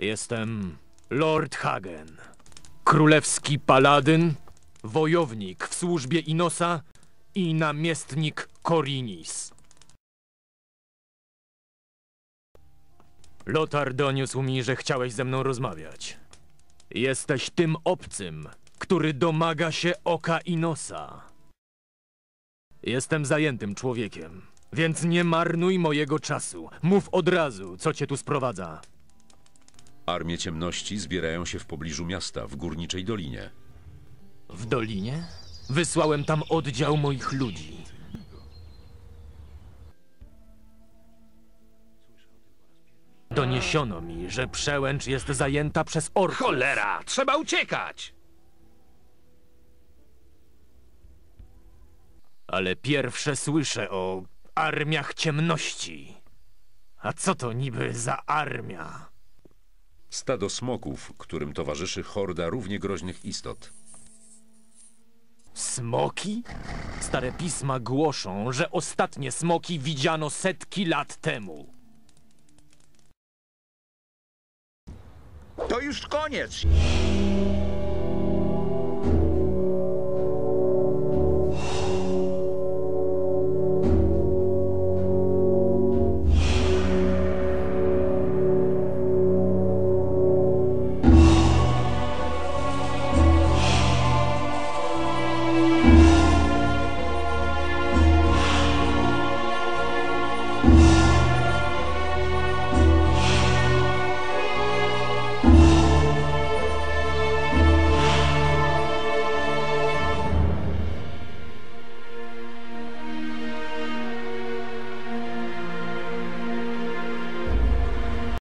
Jestem Lord Hagen. Królewski paladyn, wojownik w służbie Inosa i namiestnik Korinis. Lotar doniósł mi, że chciałeś ze mną rozmawiać. Jesteś tym obcym, który domaga się oka Inosa. Jestem zajętym człowiekiem, więc nie marnuj mojego czasu. Mów od razu, co cię tu sprowadza. Armie ciemności zbierają się w pobliżu miasta, w górniczej dolinie. W dolinie? Wysłałem tam oddział moich ludzi. Doniesiono mi, że przełęcz jest zajęta przez orków. Cholera, trzeba uciekać! Ale pierwsze słyszę o armiach ciemności. A co to niby za armia? Stado smoków, którym towarzyszy horda równie groźnych istot. Smoki? Stare pisma głoszą, że ostatnie smoki widziano setki lat temu. To już koniec.